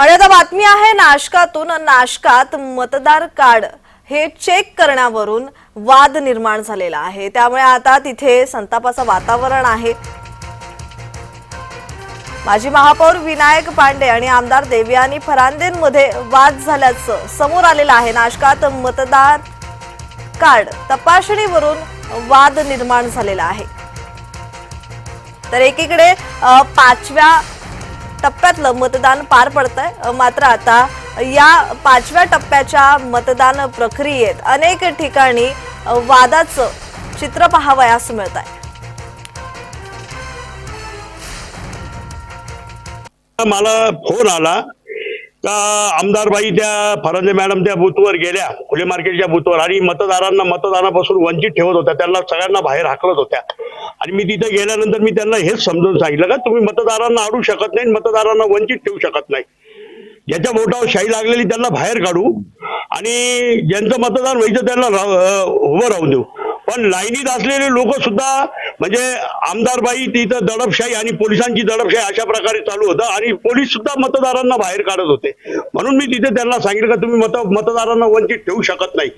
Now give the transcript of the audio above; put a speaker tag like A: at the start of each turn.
A: आणि आता बातमी आहे नाशकातून. नाशकात मतदार कार्ड हे चेक करण्यावरून वाद निर्माण झालेला आहे. त्यामुळे आता तिथे संतापाचं वातावरण आहे. माजी महापौर विनायक पांडे आणि आमदार देवयानी फरांदेंमध्ये वाद झाल्याचं समोर आलेलं आहे. नाशकात मतदार कार्ड तपासणीवरून वाद निर्माण झालेला आहे. तर एकीकडे पाचव्या टप्प्यातलं मतदान पार पडतंय. मात्र आता या पाचव्या टप्प्याच्या मतदान प्रक्रियेत अनेक ठिकाणी वादाचं चित्र पाहावयास मिळत आहे.
B: मला फोन आला का आमदारबाई त्या फरांदे मॅडम त्या बूथवर गेल्या खुले मार्केटच्या बूथवर आणि मतदारांना मतदानापासून वंचित ठेवत होत्या. त्यांना सगळ्यांना बाहेर हाकलत होत्या. आणि मी तिथे गेल्यानंतर मी त्यांना हेच समजून सांगितलं का तुम्ही मतदारांना अडू शकत नाही मतदारांना वंचित ठेवू शकत नाही. ज्याच्या बोटावर शाही लागलेली त्यांना बाहेर काढू आणि ज्यांचं मतदान व्हायचं त्यांना उभं राहून देऊ. पण लाईनीत असलेले लोक सुद्धा म्हणजे आमदारबाई तिथं दडपशाही आणि पोलिसांची दडपशाही अशा प्रकारे चालू होतं आणि पोलीस सुद्धा मतदारांना बाहेर काढत होते. म्हणून मी तिथे त्यांना सांगितलं का तुम्ही मत मतदारांना वंचित ठेवू शकत नाही.